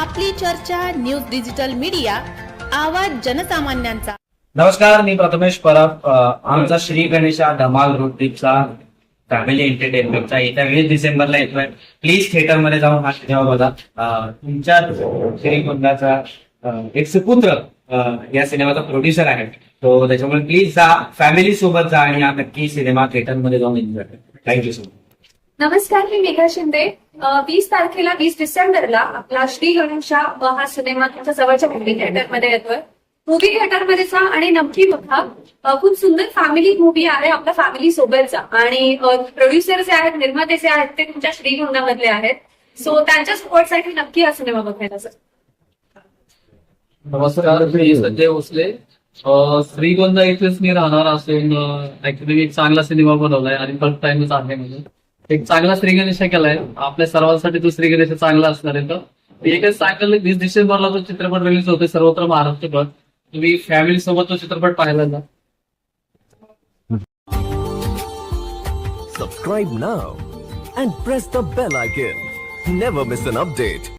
आपली चर्चा news digital media आवाज जनसामान्यांचा. नमस्कार मी प्रथमेश परब आमचा श्री गणेशा धमाल रोड ट्रिपचा फॅमिली एंटरटेनमेंटचा येत्या वीस डिसेंबरला येतोय. प्लीज थिएटरमध्ये जाऊन हा सिनेमा बघा. तुमच्या श्रीकुंदाचा एक सुपुत्र या सिनेमाचा प्रोड्युसर आहे. तो त्याच्यामुळे प्लीज जा फॅमिली सोबत जा आणि हा नक्की सिनेमा थिएटरमध्ये जाऊन एन्जॉय करा. थँक्यू सो मच नमस्कार मी मेघा शिंदे. वीस तारखेला वीस डिसेंबरला आपला श्री गणेशा हा सिनेमा तुमच्या जवळच्या मूवी थिएटरमध्ये येतोय. मूवी थिएटरमध्ये जा आणि नक्की बघा. खूप सुंदर फॅमिली मूवी आहे आपल्या फॅमिली सोबतचा. आणि प्रोड्युसर जे आहेत निर्माते जे आहेत ते तुमच्या श्रीगोंदामधले आहेत. सो त्यांच्या सपोर्टसाठी नक्की हा सिनेमा बघायचा सर नमस्कार मी संजय भोसले. श्रीगोंदा इथेच मी राहणार असून ऍक्च्युली एक चांगला सिनेमा बनवलाय. आणि फर्स्ट टाइमच आहे म्हणून. एक चांगला श्रीगणेश केलाय. आपल्या सर्वांसाठी तो श्रीगणेश चांगला असणार आहे तर एकच सांगेल वीस डिसेंबरला तो चित्रपट रिलीज होतोय सर्वत्र महाराष्ट्रभर तुम्ही फॅमिली सोबत तो चित्रपट पाहायला ना. Subscribe now and press the bell icon never miss an update